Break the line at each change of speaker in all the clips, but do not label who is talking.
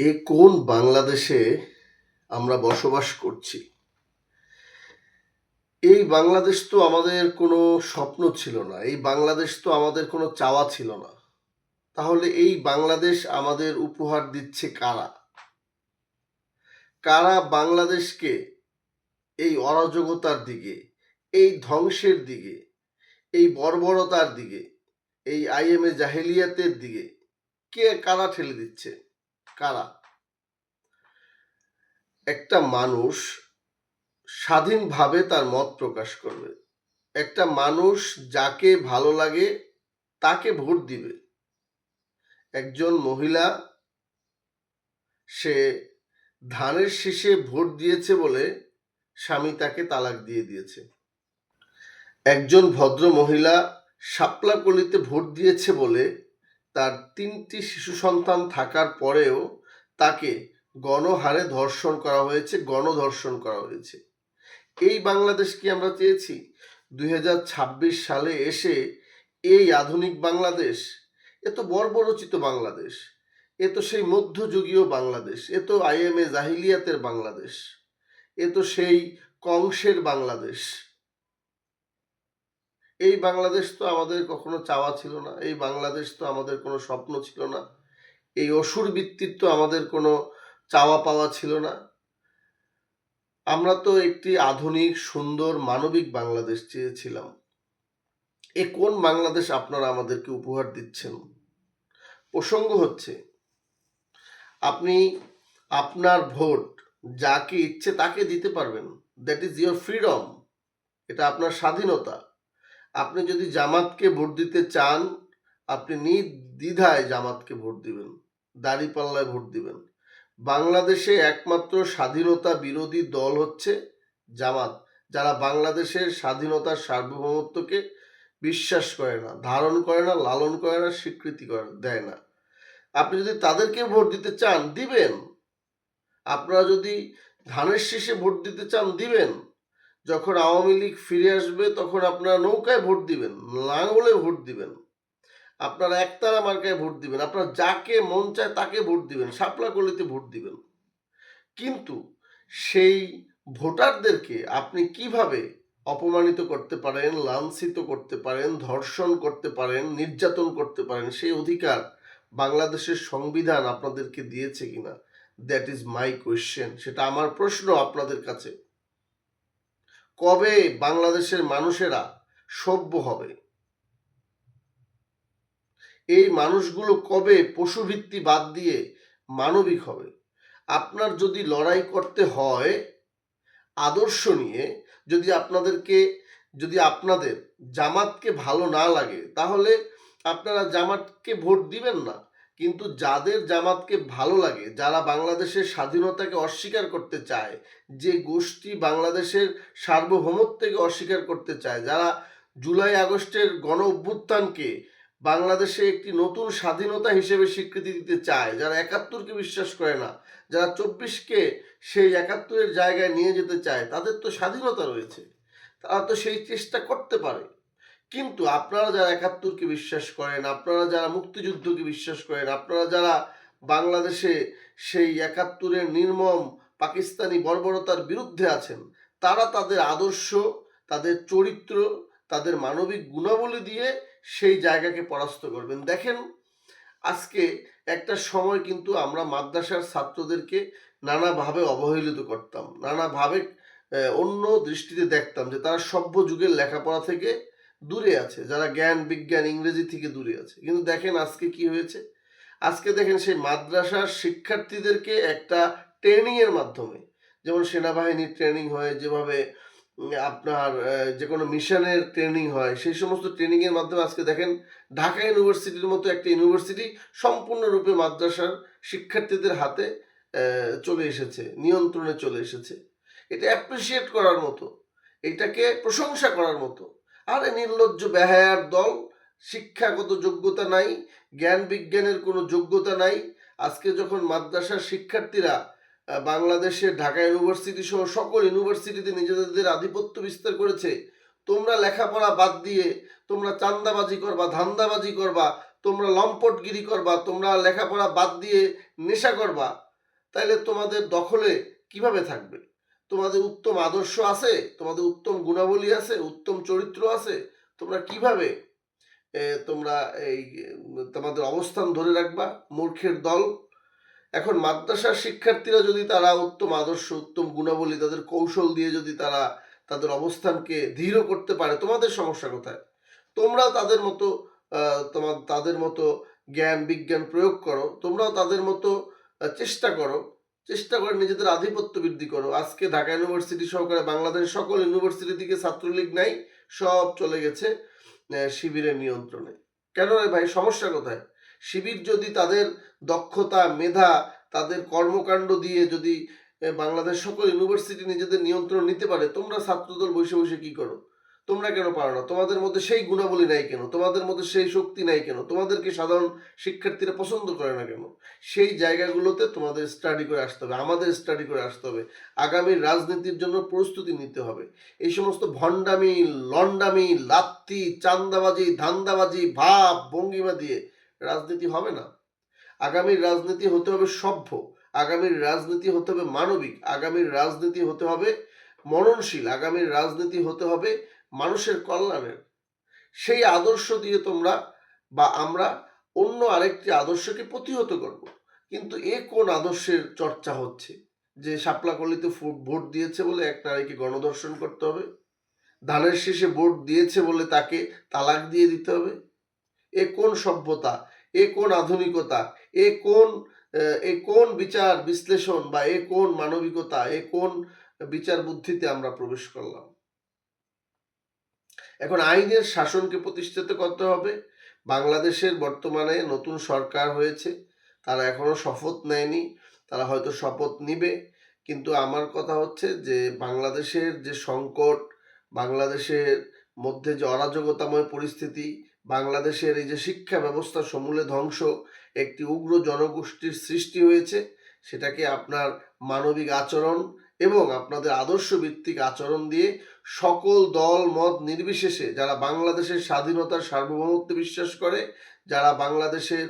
এ কোন বাংলাদেশে আমরা বসবাস করছি? এই বাংলাদেশ তো আমাদের কোনো স্বপ্ন ছিল না, এই বাংলাদেশ তো আমাদের কোনো চাওয়া ছিল না। তাহলে এই বাংলাদেশ আমাদের উপহার দিচ্ছে কারা? কারা বাংলাদেশকে এই অরাজকতার দিকে, এই ধ্বংসের দিকে, এই বর্বরতার দিকে, এই আইএমএ জাহেলিয়াতের দিকে কে কারা ঠেলে দিচ্ছে? কারা? একটা মানুষ স্বাধীনভাবে তার মত প্রকাশ করবে। একটা মানুষ যাকে ভালো লাগে, তাকে ভোট দিবে। একজন মহিলা, সে ধানের শীষে ভোট দিয়েছে বলে স্বামী তাকে তালাক দিয়ে দিয়েছে। একজন ভদ্র মহিলা শাপলাকলিতে ভোট দিয়েছে বলে তার তিনটি শিশু সন্তান থাকার পরেও তাকে গণহারে ধর্ষণ করা হয়েছে, গণধর্ষণ করা হয়েছে। এই বাংলাদেশ কি আমরা চেয়েছি? দুই হাজার ছাব্বিশ সালে এসে এই আধুনিক বাংলাদেশ, এ তো বর্বরচিত বাংলাদেশ, এ তো সেই মধ্যযুগীয় বাংলাদেশ, এ তো আইএমএ জাহিলিয়াতের বাংলাদেশ, এ তো সেই কংসের বাংলাদেশ। এই বাংলাদেশ তো আমাদের কখনো চাওয়া ছিল না, এই বাংলাদেশ তো আমাদের কোনো স্বপ্ন ছিল না, এই অসুর বৃত্তির তো আমাদের কোনো চাওয়া পাওয়া ছিল না। আমরা তো একটি আধুনিক, সুন্দর, মানবিক বাংলাদেশ চেয়েছিলাম। এ কোন বাংলাদেশ আপনারা আমাদেরকে উপহার দিচ্ছেন? প্রসঙ্গ হচ্ছে, আপনি আপনার ভোট যাকে ইচ্ছে তাকে দিতে পারবেন দ্যাট ইজ ইয়োর ফ্রিডম এটা আপনার স্বাধীনতা। আপনি যদি জামাতকে ভোট দিতে চান, আপনি নির্দ্বিধায় জামাতকে ভোট দিবেন দাড়িপাল্লায় ভোট দিবেন। বাংলাদেশে একমাত্র স্বাধীনতা বিরোধী দল হচ্ছে জামাত। যারা বাংলাদেশের স্বাধীনতার সার্বভৌমত্বকে বিশ্বাস করে না, ধারণ করে না, লালন করে না, স্বীকৃতি করে, দেয় না। আপনি যদি তাদেরকে ভোট দিতে চান, দিবেন। আপনারা যদি ধানের শীষে ভোট দিতে চান, দিবেন। যখন আওয়ামী লীগ ফিরে আসবে, তখন আপনারা নৌকায় ভোট দিবেন লাঙ্গলে ভোট দিবেন। আপনারা একতারা মার্কায় ভোট দিবেন, আপনারা যাকে মন চায় তাকে ভোট দিবেন, শাপলা গলিতে ভোট দিবেন। কিন্তু সেই ভোটারদেরকে আপনি কীভাবে অপমানিত করতে পারেন, লাঞ্ছিত করতে পারেন, ধর্ষণ করতে পারেন, নির্যাতন করতে পারেন, সেই অধিকার বাংলাদেশের সংবিধান আপনাদেরকে দিয়েছে কিনা? দ্যাট ইজ মাই কোয়েশ্চেন সেটা আমার প্রশ্ন আপনাদের কাছে। কবে বাংলাদেশের মানুষেরা সভ্য হবে? এই মানুষগুলো কবে পশুভিত্তি বাদ দিয়ে মানবিক হবে? আপনার যদি লড়াই করতে হয়, আদর্শ নিয়ে, যদি আপনাদেরকে, যদি আপনাদের জামাতকে ভালো না লাগে, তাহলে আপনারা জামাতকে ভোট দিবেন না। কিন্তু যাদের জামাতকে ভালো লাগে, যারা বাংলাদেশের স্বাধীনতাকে অস্বীকার করতে চায়, যে গোষ্ঠী বাংলাদেশের সার্বভৌমত্বকে অস্বীকার করতে চায়, যারা জুলাই আগস্টের গণ অভ্যুত্থানকে বাংলাদেশে একটি নতুন স্বাধীনতা হিসেবে স্বীকৃতি দিতে চায়, যারা একাত্তরকে বিশ্বাস করে না, যারা চব্বিশকে সেই একাত্তরের জায়গায় নিয়ে যেতে চায়, তাদের তো স্বাধীনতা রয়েছে। তারা তো সেই চেষ্টা করতে পারে। কিন্তু আপনারা যারা একাত্তরকে বিশ্বাস করেন, আপনারা যারা মুক্তিযুদ্ধকে বিশ্বাস করেন, আপনারা যারা বাংলাদেশে সেই একাত্তরের নির্মম পাকিস্তানি বর্বরতার বিরুদ্ধে আছেন, তারা তাদের আদর্শ, তাদের চরিত্র, তাদের মানবিক গুণাবলী দিয়ে সেই জায়গাকে পরাস্ত করবেন। দেখেন, আজকে একটা সময় কিন্তু আমরা মাদ্রাসার ছাত্রদেরকে নানাভাবে অবহেলিত করতাম, নানাভাবে অন্য দৃষ্টিতে দেখতাম যে তারা সভ্য যুগের লেখাপড়া থেকে দূরে আছে, যারা জ্ঞান, বিজ্ঞান, ইংরেজি থেকে দূরে আছে। কিন্তু দেখেন আজকে কি হয়েছে? আজকে দেখেন সেই মাদ্রাসার শিক্ষার্থীদেরকে একটা ট্রেনিংয়ের মাধ্যমে, যেমন সেনাবাহিনীর ট্রেনিং হয়, যেভাবে আপনার যে কোনো মিশনের ট্রেনিং হয়, সেই সমস্ত ট্রেনিংয়ের মাধ্যমে আজকে দেখেন ঢাকা ইউনিভার্সিটির মতো একটা ইউনিভার্সিটি সম্পূর্ণরূপে মাদ্রাসার শিক্ষার্থীদের হাতে চলে এসেছে, নিয়ন্ত্রণে চলে এসেছে। এটা অ্যাপ্রিসিয়েট করার মতো, এটাকে প্রশংসা করার মতো। আরে নির্লজ্জ বেহায়ার দল, শিক্ষাগত যোগ্যতা নাই, জ্ঞান বিজ্ঞানের কোনো যোগ্যতা নাই। আজকে যখন মাদ্রাসার শিক্ষার্থীরা বাংলাদেশের ঢাকা ইউনিভার্সিটি সহ সকল ইউনিভার্সিটিতে নিজেদের আধিপত্য বিস্তার করেছে, তোমরা লেখাপড়া বাদ দিয়ে, তোমরা চান্দাবাজি করবা, ধান্দাবাজি করবা, তোমরা লম্পটগিরি করবা, তোমরা লেখাপড়া বাদ দিয়ে নেশা করবা, তাইলে তোমাদের দখলে কীভাবে থাকবে? তোমাদের উত্তম আদর্শ আছে, তোমাদের উত্তম গুণাবলী আছে, উত্তম চরিত্র আছে, তোমরা কীভাবে তোমরা এই, তোমাদের অবস্থান ধরে রাখবা? মূর্খের দল। এখন মাদ্রাসার শিক্ষার্থীরা যদি তারা উত্তম আদর্শ, উত্তম গুণাবলী, তাদের কৌশল দিয়ে যদি তারা তাদের অবস্থানকে দৃঢ় করতে পারে, তোমাদের সমস্যা কোথায়? তোমরা তাদের মতো তোমার তাদের মতো জ্ঞান, বিজ্ঞান প্রয়োগ করো, তোমরাও তাদের মতো চেষ্টা করো চেষ্টা করে নিজেদের আধিপত্য বৃদ্ধি করো। আজকে ঢাকা ইউনিভার্সিটি সহকারে বাংলাদেশের সকল ইউনিভার্সিটি থেকে ছাত্রলীগ নাই, সব চলে গেছে শিবিরের নিয়ন্ত্রণে। কেন রে ভাই? সমস্যা কোথায়? শিবির যদি তাদের দক্ষতা, মেধা, তাদের কর্মকাণ্ড দিয়ে যদি বাংলাদেশ সকল ইউনিভার্সিটি নিজেদের নিয়ন্ত্রণ নিতে পারে, তোমরা ছাত্রদল বসে বসে কি করো? তোমরা কেন পারো না? তোমাদের মধ্যে সেই গুণাবলী নাই কেন? তোমাদের মধ্যে সেই শক্তি নাই কেন? তোমাদেরকে সাধারণ শিক্ষার্থীরা পছন্দ করে না কেন? সেই জায়গাগুলোতে তোমাদের স্টাডি করে আসতে হবে, আমাদের স্টাডি করে আসতে হবে। আগামীর রাজনীতির জন্য প্রস্তুতি নিতে হবে। এই সমস্ত ভণ্ডামি লন্ডামি লাত্তি, চান্দাবাজি, ধান্দাবাজি, ভাব, ভঙ্গিমা দিয়ে রাজনীতি হবে না। আগামীর রাজনীতি হতে হবে সভ্য আগামীর রাজনীতি হতে হবে মানবিক আগামীর রাজনীতি হতে হবে মননশীল আগামীর রাজনীতি হতে হবে মানুষের কল্যাণের সেই আদর্শ দিয়ে তোমরা বা আমরা অন্য আরেকটি আদর্শকে প্রতিহত করব। কিন্তু এ কোন আদর্শের চর্চা হচ্ছে? যে শাপলাকলিতে ভোট দিয়েছে বলে এক নারীকে গণধর্ষণ করতে হবে? ধানের শেষে ভোট দিয়েছে বলে তাকে তালাক দিয়ে দিতে হবে? এ কোন সভ্যতা? এ কোন আধুনিকতা? এ কোন এ কোন বিচার বিশ্লেষণ বা এ কোন মানবিকতা? এ কোন বিচার বুদ্ধিতে আমরা প্রবেশ করলাম? এখন আইনের শাসনকে প্রতিষ্ঠিত করতে হবে। বাংলাদেশের বর্তমানে নতুন সরকার হয়েছে, তারা এখনও শপথ নেয়নি, তারা হয়তো শপথ নিবে। কিন্তু আমার কথা হচ্ছে যে, বাংলাদেশের যে সংকট, বাংলাদেশের মধ্যে যে অরাজকতাময় পরিস্থিতি, বাংলাদেশের এই যে শিক্ষা ব্যবস্থা সমূলে ধ্বংস, একটি উগ্র জনগোষ্ঠীর সৃষ্টি হয়েছে, সেটাকে আপনার মানবিক আচরণ এবং আপনাদের আদর্শ ভিত্তিক আচরণ দিয়ে সকল দল, মত নির্বিশেষে যারা বাংলাদেশের স্বাধীনতার সার্বভৌমত্বে বিশ্বাস করে, যারা বাংলাদেশের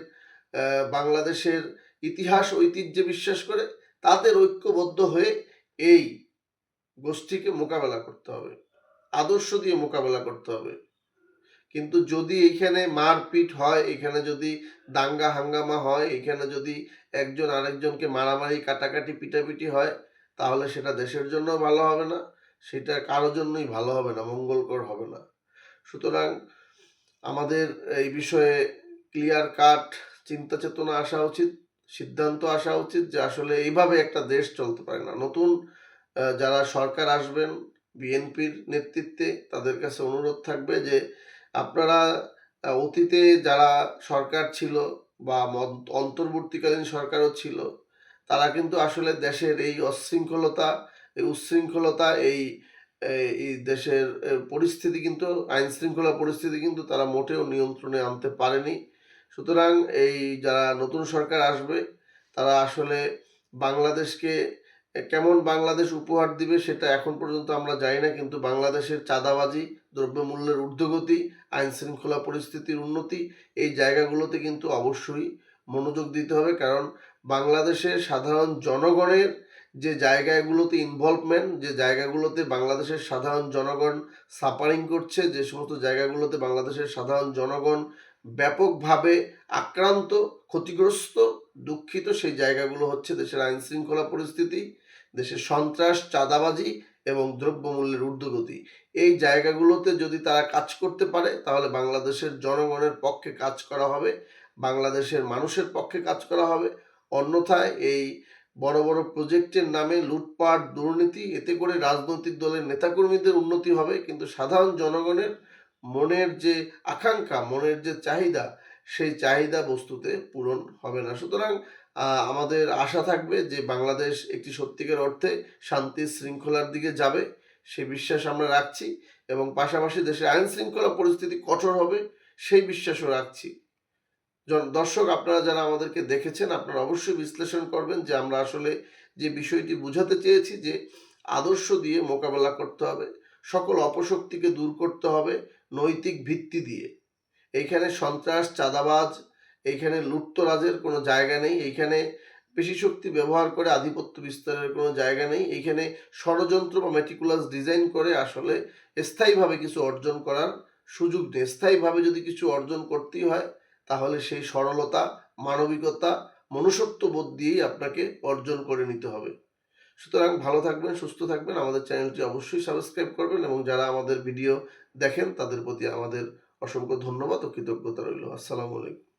বাংলাদেশের ইতিহাস ঐতিহ্যে বিশ্বাস করে, তাদের ঐক্যবদ্ধ হয়ে এই গোষ্ঠীকে মোকাবেলা করতে হবে। আদর্শ দিয়ে মোকাবেলা করতে হবে। কিন্তু যদি এখানে মারপিট হয়, এখানে যদি দাঙ্গা হাঙ্গামা হয়, এখানে যদি একজন আরেকজনকে মারামারি, কাটাকাটি, পিটাপিটি হয় তাহলে সেটা দেশের জন্য ভালো হবে না, সেটা কারোর জন্যই ভালো হবে না, মঙ্গলকর হবে না। সুতরাং আমাদের এই বিষয়ে ক্লিয়ার কাট চিন্তা চেতনা আসা উচিত, সিদ্ধান্ত আসা উচিত যে আসলে এইভাবে একটা দেশ চলতে পারে না। নতুন যারা সরকার আসবেন, বিএনপির নেতৃত্বে, তাদের কাছে অনুরোধ থাকবে যে আপনারা অতীতে যারা সরকার ছিল বা অন্তর্বর্তীকালীন সরকারও ছিল তারা কিন্তু আসলে দেশের এই অশৃঙ্খলতা, এই উচ্ছৃঙ্খলতা এই এই দেশের পরিস্থিতি কিন্তু আইন শৃঙ্খলা পরিস্থিতি কিন্তু তারা মোটেও নিয়ন্ত্রণে আনতে পারেনি। সুতরাং এই যারা নতুন সরকার আসবে, তারা আসলে বাংলাদেশকে কেমন বাংলাদেশ উপহার দিবে সেটা এখন পর্যন্ত আমরা জানি না, কিন্তু বাংলাদেশের চাঁদাবাজি, দ্রব্যমূল্যের ঊর্ধ্বগতি আইন শৃঙ্খলা পরিস্থিতির উন্নতি, এই জায়গাগুলোতে কিন্তু অবশ্যই মনোযোগ দিতে হবে। কারণ বাংলাদেশের সাধারণ জনগণের যে জায়গাগুলোতে ইনভলভমেন্ট যে জায়গাগুলোতে বাংলাদেশের সাধারণ জনগণ সাফারিং করছে, যে সমস্ত জায়গাগুলোতে বাংলাদেশের সাধারণ জনগণ ব্যাপকভাবে আক্রান্ত, ক্ষতিগ্রস্ত, দুঃখিত, সেই জায়গাগুলো হচ্ছে দেশের আইন শৃঙ্খলা পরিস্থিতি, দেশের সন্ত্রাস, চাঁদাবাজি এবং দ্রব্যমূল্যের ঊর্ধ্বগতি। এই জায়গাগুলোতে যদি তারা কাজ করতে পারে, তাহলে বাংলাদেশের জনগণের পক্ষে কাজ করা হবে, বাংলাদেশের মানুষের পক্ষে কাজ করা হবে অন্যথায় এই বড় বড় প্রজেক্টের নামে লুটপাট, দুর্নীতি, এতে করে রাজনৈতিক দলের নেতাকর্মীদের উন্নতি হবে। কিন্তু সাধারণ জনগণের মনের যে আকাঙ্ক্ষা, মনের যে চাহিদা, সেই চাহিদা বস্তুতে পূরণ হবে না। সুতরাং আমাদের আশা থাকবে যে বাংলাদেশ একটি সত্যিকার অর্থে শান্তি শৃঙ্খলার দিকে যাবে, সে বিশ্বাস আমরা রাখছি এবং পাশাপাশি দেশের আইন শৃঙ্খলা পরিস্থিতি কঠোর হবে, সেই বিশ্বাসও রাখছি। দর্শক, আপনারা যারা আমাদেরকে দেখেছেন, আপনারা অবশ্যই বিশ্লেষণ করবেন যে আমরা আসলে যে বিষয়টি বোঝাতে চেয়েছি যে আদর্শ দিয়ে মোকাবেলা করতে হবে, সকল অপশক্তিকে দূর করতে হবে নৈতিক ভিত্তি দিয়ে। এইখানে সন্ত্রাস, চাঁদাবাজ, এইখানে লুটতরাজের কোনো জায়গা নেই, এইখানে পেশি শক্তি ব্যবহার করে আধিপত্য বিস্তারের কোনো জায়গা নেই, এইখানে ষড়যন্ত্র বা মেটিকুলাস ডিজাইন করে আসলে স্থায়ীভাবে কিছু অর্জন করার সুযোগ নেই। স্থায়ীভাবে যদি কিছু অর্জন করতেই হয় তাহলে সেই সরলতা, মানবিকতা, মনুষ্যত্ব বোধ দিয়েই আপনাকে অর্জন করে নিতে হবে। সুতরাং ভালো থাকবেন, সুস্থ থাকবেন। আমাদের চ্যানেলটি অবশ্যই সাবস্ক্রাইব করবেন এবং যারা আমাদের ভিডিও দেখেন তাদের প্রতি আমাদের অসংখ্য ধন্যবাদ ও কৃতজ্ঞতা রইল। আসসালামু আলাইকুম।